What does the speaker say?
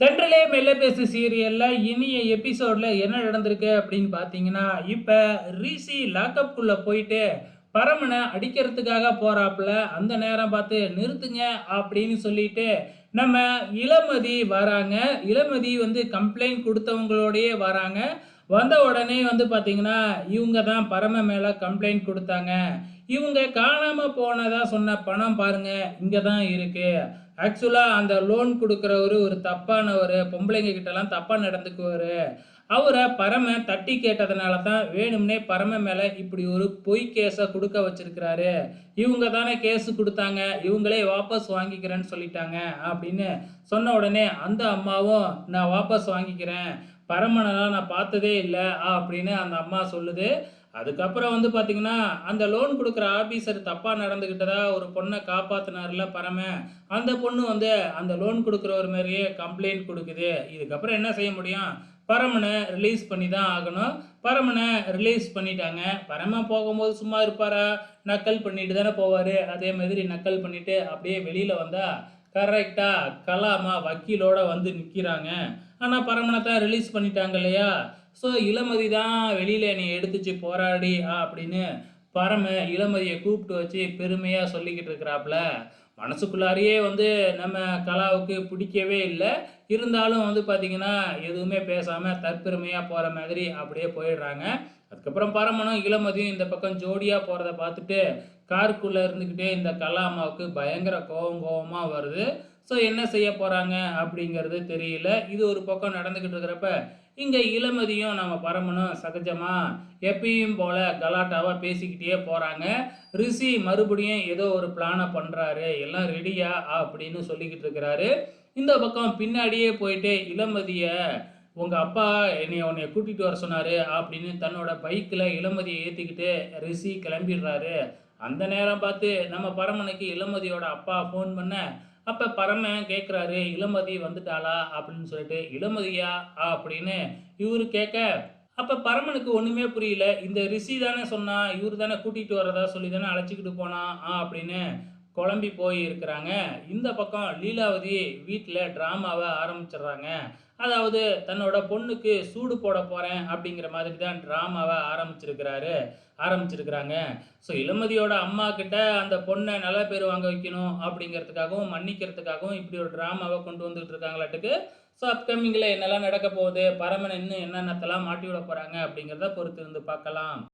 தென்றலே மெல்ல பேசு சீரியல்ல இனிய எபிசோட்ல என்ன நடந்திருக்கு அப்படின்னு பார்த்தீங்கன்னா இப்போ ரீசி லாக்கப்குள்ள போயிட்டு பரமனை அடிக்கிறதுக்காக போறாப்புல. அந்த நேரம் பார்த்து நிறுத்துங்க அப்படின்னு சொல்லிட்டு நம்ம இளமதி வராங்க. இளமதி வந்து கம்ப்ளைண்ட் கொடுத்தவங்களோடயே வராங்க. வந்த உடனே வந்து பார்த்தீங்கன்னா இவங்க தான் பரம மேலே கம்ப்ளைண்ட் கொடுத்தாங்க. இவங்க காணாமல் போனதாக சொன்ன பணம் பாருங்கள் இங்கே தான் இருக்குது ஆக்சுவலாக அந்த லோன் கொடுக்குறவர் ஒரு தப்பானவர் பொம்பளைங்க கிட்டலாம் தப்பாக நடந்துக்குவார். அவரை பரம தட்டி கேட்டதுனால தான் வேணும்னே பரம மேலே இப்படி ஒரு பொய் கேஸை கொடுக்க வச்சிருக்கிறாரு. இவங்க தானே கேஸு கொடுத்தாங்க இவங்களே வாபஸ் வாங்கிக்கிறேன்னு சொல்லிட்டாங்க அப்படின்னு சொன்ன உடனே அந்த அம்மாவும் நான் வாபஸ் வாங்கிக்கிறேன் பரமனெல்லாம் நான் பார்த்ததே இல்லை அப்படின்னு அந்த அம்மா சொல்லுது. அதுக்கப்புறம் வந்து பார்த்தீங்கன்னா அந்த லோன் கொடுக்குற ஆஃபீஸர் தப்பாக நடந்துக்கிட்டதா ஒரு பொண்ணை காப்பாற்றினார்ல பரம. அந்த பொண்ணு வந்து அந்த லோன் கொடுக்குறவர் மாதிரியே கம்ப்ளைண்ட் கொடுக்குது. இதுக்கப்புறம் என்ன செய்ய முடியும்? பரமனை ரிலீஸ் பண்ணி தான் ஆகணும். பரமனை ரிலீஸ் பண்ணிட்டாங்க. பரம போகும்போது சும்மா இருப்பாரா? நக்கல் பண்ணிட்டு தானே போவார். அதே மாதிரி நக்கல் பண்ணிட்டு அப்படியே வெளியில் வந்தால் கரெக்டாக கலாமா வக்கீலோட வந்து நிற்கிறாங்க ஆனால் பரமணத்தை ரிலீஸ் பண்ணிட்டாங்க இல்லையா? ஸோ இளமதி தான் வெளியில் என்னை எடுத்துச்சு போராடி ஆ அப்படின்னு பரம இளமதியை கூப்பிட்டு வச்சு பெருமையாக சொல்லிக்கிட்டு இருக்கிறாப்புல. மனசுக்குள்ளாரையே வந்து நம்ம கலாவுக்கு பிடிக்கவே இல்லை. இருந்தாலும் வந்து பார்த்திங்கன்னா எதுவுமே பேசாமல் தற்பெருமையாக போகிற மாதிரி அப்படியே போயிடுறாங்க. அதுக்கப்புறம் பரமனும் இளமதியும் இந்த பக்கம் ஜோடியாக போகிறத பார்த்துட்டு காருக்குள்ளே இருந்துக்கிட்டே இந்த கலா அம்மாவுக்கு பயங்கர கோவம் கோவமாக வருது. ஸோ என்ன செய்ய போகிறாங்க அப்படிங்கிறது தெரியல. இது ஒரு பக்கம் நடந்துக்கிட்டு இருக்கிறப்ப இங்கே இளமதியும் நம்ம பரமனும் சகஜமாக எப்பயும் போல் கலாட்டாவாக பேசிக்கிட்டே போகிறாங்க ரிஷி மறுபடியும் ஏதோ ஒரு பிளானை பண்ணுறாரு எல்லாம் ரெடியா அப்படின்னு சொல்லிக்கிட்டு இருக்கிறாரு. இந்த பக்கம் பின்னாடியே போயிட்டு இளமதியை உங்கள் அப்பா என்னை உன்னை கூட்டிகிட்டு வர சொன்னார் அப்படின்னு தன்னோட பைக்கில் இளமதியை ஏற்றிக்கிட்டு ரிஷி கிளம்பிடுறாரு. அந்த நேரம் பார்த்து நம்ம பரமனுக்கு இளமதியோட அப்பா ஃபோன் பண்ண அப்போ பரமன் கேட்குறாரு இளமதி வந்துட்டாளா? அப்படின்னு சொல்லிட்டு இளமதியா? அப்படின்னு இவரு கேட்க அப்போ பரமனுக்கு ஒன்றுமே புரியல. இந்த ரிஷி தானே சொன்னா இவர் தானே கூட்டிகிட்டு வரதா சொல்லி தானே அழைச்சிக்கிட்டு போனா ஆ அப்படின்னு குழம்பி போய் இருக்கிறாங்க இந்த பக்கம் லீலாவதி வீட்டில் ட்ராமாவை ஆரம்பிச்சிடுறாங்க. அதாவது தன்னோட பொண்ணுக்கு சூடு போட போகிறேன் அப்படிங்கிற மாதிரி தான் ட்ராமாவை ஆரம்பிச்சிருக்கிறாரு ஆரம்பிச்சிருக்கிறாங்க. ஸோ இளமதியோட அம்மா கிட்ட அந்த பொண்ணை நல்ல பேர் வாங்க வைக்கணும் அப்படிங்கிறதுக்காகவும் மன்னிக்கிறதுக்காகவும் இப்படி ஒரு ட்ராமாவை கொண்டு வந்துட்டு இருக்காங்களாட்டுக்கு ஸோ அப்கமிங்கில் என்னெல்லாம் நடக்க போகுது பரமன் இன்னும் என்னென்னத்தெல்லாம் மாட்டி விட போகிறாங்க அப்படிங்கிறத பொறுத்து இருந்து பார்க்கலாம்.